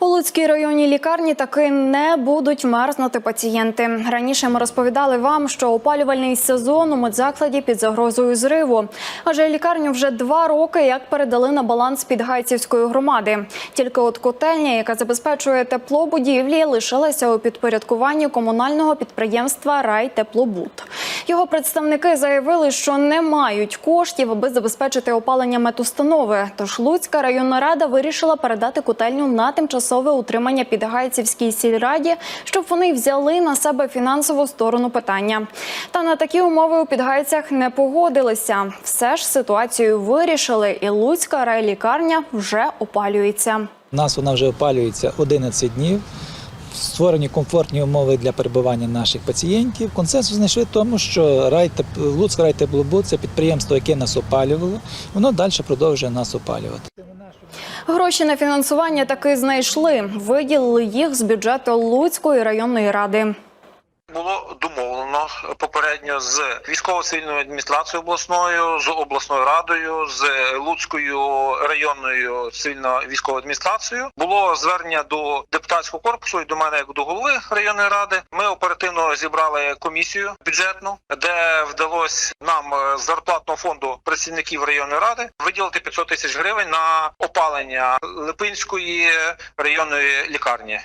У Луцькій районній лікарні таки не будуть мерзнути пацієнти. Раніше ми розповідали вам, що опалювальний сезон у медзакладі під загрозою зриву. Адже лікарню вже два роки як передали на баланс Підгайцівської громади. Тільки от котельня, яка забезпечує тепло будівлі, лишилася у підпорядкуванні комунального підприємства Райтеплобуд. Його представники заявили, що не мають коштів, аби забезпечити опалення медустанови. Тож Луцька районна рада вирішила передати котельню на тимчасове утримання Підгайцівській сільраді, щоб вони взяли на себе фінансову сторону питання. Та на такі умови у Підгайцях не погодилися. Все ж ситуацію вирішили, і Луцька райлікарня вже опалюється. У нас вона вже опалюється 11 днів. Створені комфортні умови для перебування наших пацієнтів. Консенсус знайшли в тому, що райтеп, Луцьк райтеплобуд – це підприємство, яке нас опалювало. Воно далі продовжує нас опалювати. Гроші на фінансування таки знайшли. Виділили їх з бюджету Луцької районної ради. Було домовлено попередньо з військово-цивільною адміністрацією обласною, з обласною радою, з Луцькою районною цивільно-військовою адміністрацією. Було звернення до депутатського корпусу і до мене як до голови районної ради. Ми оперативно зібрали комісію бюджетну, де вдалося нам з зарплатного фонду працівників районної ради виділити 500 тисяч гривень на опалення Липинської районної лікарні.